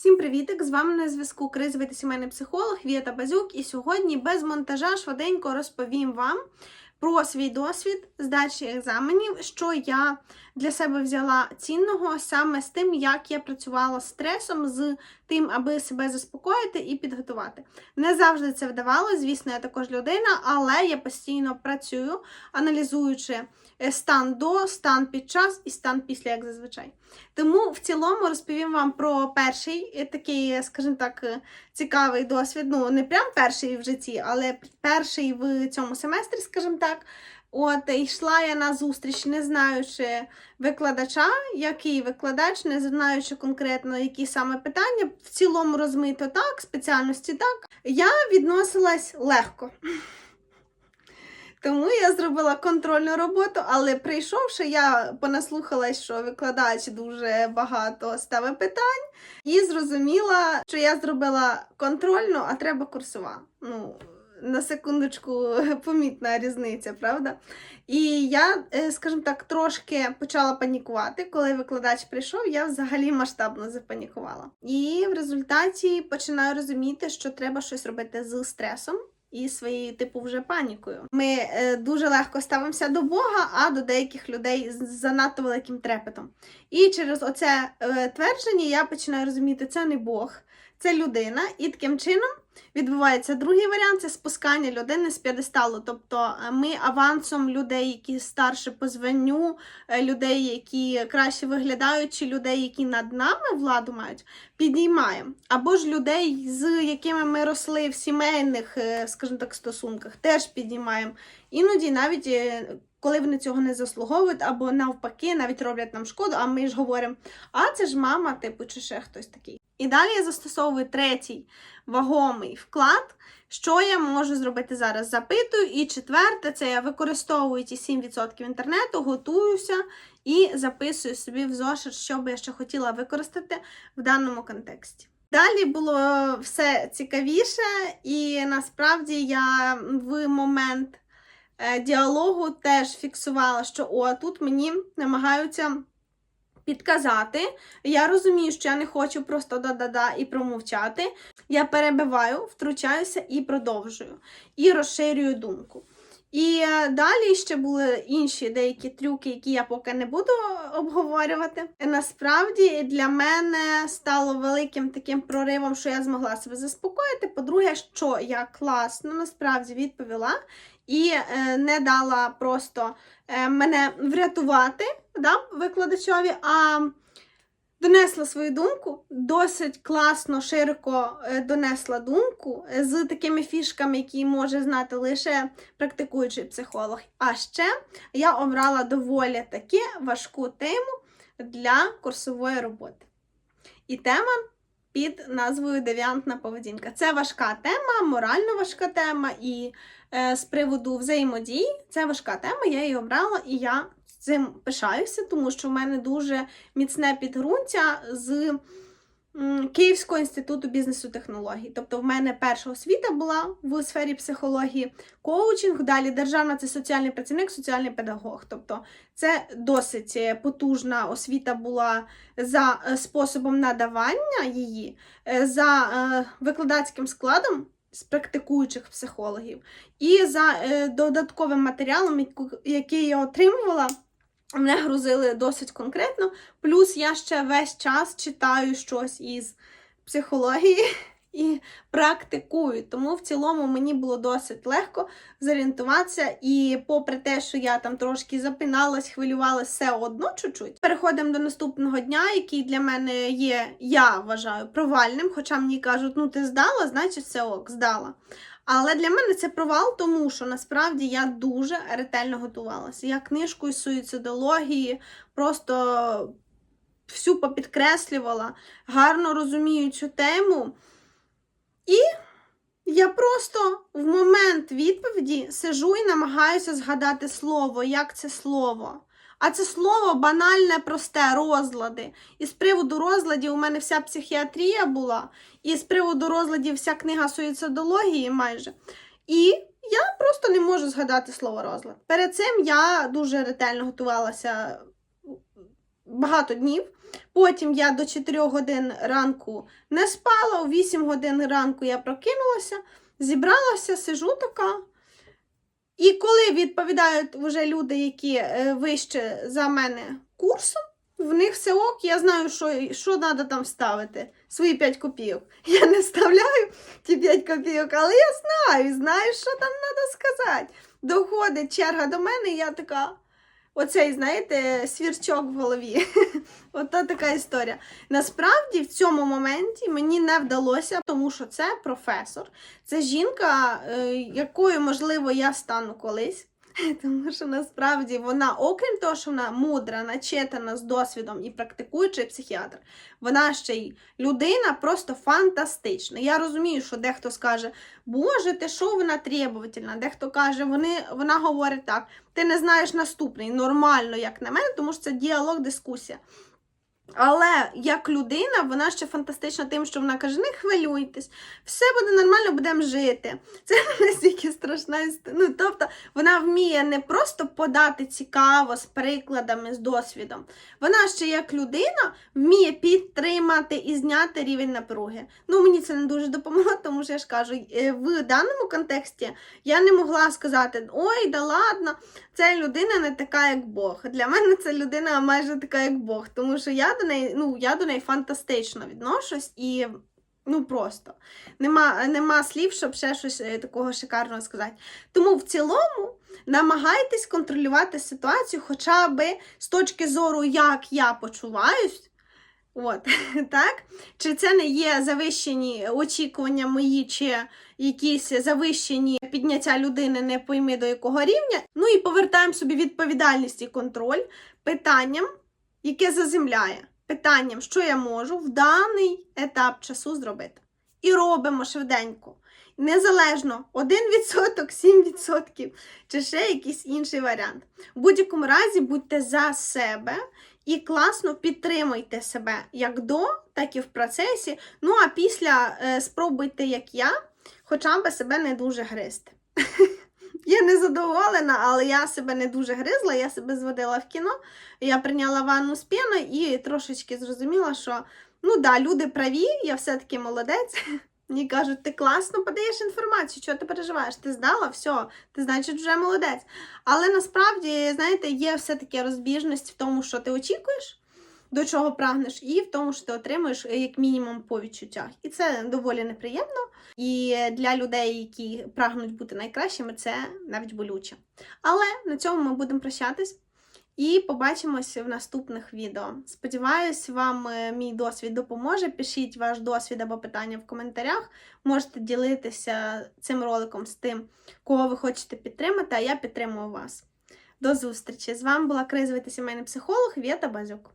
Всім привітик! З вами на зв'язку кризовий та сімейний психолог Віта Базюк. І сьогодні без монтажа швиденько розповім вам про свій досвід здачі екзаменів, що я для себе взяла цінного саме з тим, як я працювала з стресом, з тим, аби себе заспокоїти і підготувати. Не завжди це вдавалося, звісно, я також людина, але я постійно працюю, аналізуючи е, стан до, стан під час і стан після, як зазвичай. Тому в цілому розповім вам про перший е, такий, скажімо так, е, цікавий досвід. Ну, не прям перший в житті, але перший в цьому семестрі, скажімо так. От йшла я на зустріч, не знаючи викладача, який викладач, не знаючи конкретно, які саме питання. В цілому розмито так, спеціальності так. Я відносилась легко. Тому я зробила контрольну роботу, але прийшовши, я понаслухалась, що викладач дуже багато ставив питань, і зрозуміла, що я зробила контрольну, а треба курсова. Ну, на секундочку, помітна різниця, правда? І я, е, скажімо так, трошки почала панікувати. Коли викладач прийшов, я взагалі масштабно запанікувала. І в результаті починаю розуміти, що треба щось робити з стресом. І своєю, типу, вже панікою. Ми е, дуже легко ставимося до Бога, а до деяких людей з занадто великим трепетом. І через оце е, твердження я починаю розуміти, це не Бог, це людина. І таким чином відбувається другий варіант це спускання людини з п'єдесталу. Тобто е, ми авансом людей, які старше по званню, е, людей, які краще виглядають, чи людей, які над нами владу мають, підіймаємо. Або ж людей, з якими ми росли в сімейних, е, скажімо так, стосунках, теж підіймаємо. Іноді навіть. Коли вони цього не заслуговують, або навпаки, навіть роблять нам шкоду, а ми ж говоримо, а це ж мама, типу, чи ще хтось такий. І далі я застосовую третій вагомий вклад, що я можу зробити зараз. Запитую. І четверте, це я використовую ті 7% інтернету, готуюся і записую собі в зошит, що би я ще хотіла використати в даному контексті. Далі було все цікавіше, і насправді я в момент е, діалогу теж фіксувала, що о, тут мені намагаються підказати. Я розумію, що я не хочу просто да-да-да і промовчати. Я перебиваю, втручаюся і продовжую, і розширюю думку. І е, далі ще були інші деякі трюки, які я поки не буду обговорювати. Насправді для мене стало великим таким проривом, що я змогла себе заспокоїти. По-друге, що я класно насправді відповіла і е, не дала просто е, мене врятувати да, викладачові, а донесла свою думку, досить класно, широко е, донесла думку е, з такими фішками, які може знати лише практикуючий психолог. А ще я обрала доволі таки важку тему для курсової роботи. І тема під назвою Девіантна поведінка. Це важка тема, морально важка тема, і е, з приводу взаємодії це важка тема. Я її обрала, і я цим пишаюся, тому що в мене дуже міцне підґрунтя з Київського інституту бізнесу технологій. Тобто, в мене перша освіта була в сфері психології, коучинг, далі державна це соціальний працівник, соціальний педагог. Тобто, це досить потужна освіта була за е, способом надавання її, е, за е, викладацьким складом. З практикуючих психологів і за е, додатковим матеріалом, який я отримувала, мене грузили досить конкретно. Плюс я ще весь час читаю щось із психології і практикую. Тому в цілому мені було досить легко зорієнтуватися. І попри те, що я там трошки запиналась, хвилювалась все одно чуть-чуть. Переходимо до наступного дня, який для мене є, я вважаю, провальним. Хоча мені кажуть, ну ти здала, значить все ок, здала. Але для мене це провал, тому що насправді я дуже ретельно готувалася. Я книжку із суїцидології просто всю попідкреслювала, гарно розумію цю тему. І я просто в момент відповіді сижу і намагаюся згадати слово, як це слово. А це слово банальне, просте, розлади. І з приводу розладів у мене вся психіатрія була, і з приводу розладів вся книга суїцидології майже. І я просто не можу згадати слово розлад. Перед цим я дуже ретельно готувалася багато днів. Потім я до 4 годин ранку не спала, у 8 годин ранку я прокинулася, зібралася, сижу така. І коли відповідають вже люди, які е, вище за мене курсом, в них все ок, я знаю, що, що треба там ставити. Свої 5 копійок. Я не вставляю ті 5 копійок, але я знаю, знаю, що там треба сказати. Доходить черга до мене, і я така. Оцей, знаєте, свірчок в голові. Ота така історія. Насправді в цьому моменті мені не вдалося, тому що це професор, це жінка, е, якою, можливо, я стану колись. Тому що насправді вона, окрім того, що вона мудра, начитана з досвідом і практикуючий психіатр, вона ще й людина просто фантастична. Я розумію, що дехто скаже, Боже, ти що вона требовательна? Дехто каже, вони, вона говорить так, ти не знаєш наступний, нормально, як на мене, тому що це діалог, дискусія. Але як людина, вона ще фантастична тим, що вона каже: не хвилюйтесь, все буде нормально, будемо жити. Це настільки страшна. Ну, тобто вона вміє не просто подати цікаво з прикладами, з досвідом. Вона ще як людина вміє підтримати і зняти рівень напруги. Ну, мені це не дуже допомогло, тому що я ж кажу, е, в даному контексті я не могла сказати: ой, да ладно, ця людина не така, як Бог. Для мене ця людина майже така, як Бог, тому що я до неї, ну, я до неї фантастично відношусь і. Ну просто нема, нема слів, щоб ще щось е, такого шикарного сказати. Тому в цілому намагайтесь контролювати ситуацію, хоча би з точки зору, як я почуваюсь. От, так? Чи це не є завищені очікування мої, чи якісь завищені підняття людини, не пойми до якого рівня. Ну і повертаємо собі відповідальність і контроль питанням, яке заземляє. Питанням, що я можу в даний етап часу зробити. І робимо швиденько. Незалежно 1%, 7% чи ще якийсь інший варіант. В будь-якому разі будьте за себе і класно підтримуйте себе як до, так і в процесі. Ну а після е, спробуйте, як я, хоча б себе не дуже гризти. Я не задоволена, але я себе не дуже гризла, я себе зводила в кіно, я прийняла ванну з піною і трошечки зрозуміла, що ну да, люди праві, я все-таки молодець. Мені кажуть, ти класно подаєш інформацію, чого ти переживаєш? Ти здала, все, ти значить вже молодець. Але насправді, знаєте, є все-таки розбіжність в тому, що ти очікуєш, до чого прагнеш, і в тому, що ти отримуєш е, як мінімум по відчуттях. І це доволі неприємно. І для людей, які прагнуть бути найкращими, це навіть болюче. Але на цьому ми будемо прощатись. І побачимось в наступних відео. Сподіваюсь, вам е, мій досвід допоможе. Пишіть ваш досвід або питання в коментарях. Можете ділитися цим роликом з тим, кого ви хочете підтримати, а я підтримую вас. До зустрічі! З вами була кризовий та сімейний психолог Вєта Базюк.